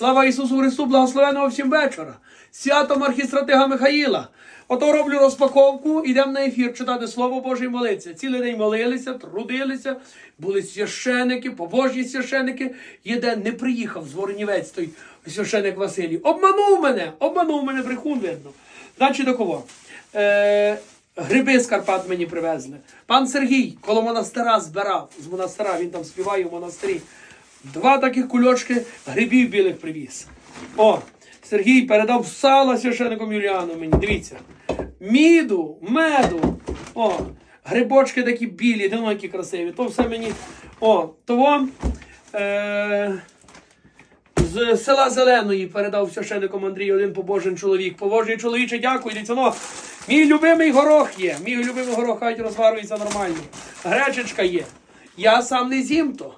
Слава Ісусу Христу, благословеного всім вечора. Святом архістратига Михаїла. Ото роблю розпаковку, йдемо на ефір читати Слово Боже і молитися. Цілий день молилися, трудилися, були священики, побожні священики. Єден не приїхав з Воронівець, той священик Василій. Обманув мене, обманув мене, брехун видно. Значить, до кого? Е, Гриби з Карпат мені привезли. Пан Сергій коло монастира збирав. З монастира, він там співає в монастирі. Два таких кульочки грибів білих привіз. О, Сергій передав сало священником Юліану мені. Дивіться. Міду, меду. О, грибочки такі білі, дино які красиві. То все мені. О, то вам. Е- з села Зеленої передав священником Андрію один побожен чоловік. Побожний чоловіче, дякую, дивіться, ну, Мій любимий горох є. Мій любимий горох хай розварюється нормально. Гречечка є. Я сам не з'їм то.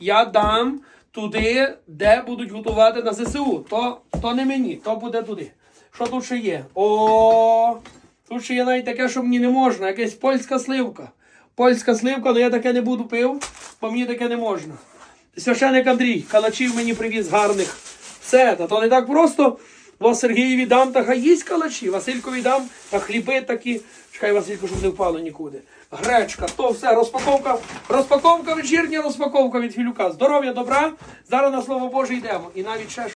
Я дам туди, де будуть готувати на ЗСУ. То, то не мені, то буде туди. Що тут ще є? О, тут ще є навіть таке, що мені не можна. Якась польська сливка. Польська сливка, але я таке не буду пив, бо мені таке не можна. Священик Андрій, калачів мені привіз гарних. Все, та то не так просто. Бо Сергієві дам, та хай їсть калачі. Василькові дам, та хліби такі. Чекай, Василько, щоб не впало нікуди. Гречка, то все, розпаковка, розпаковка вечірня, розпаковка від Філюка. Здоров'я, добра. Зараз на слово Боже йдемо. І навіть ще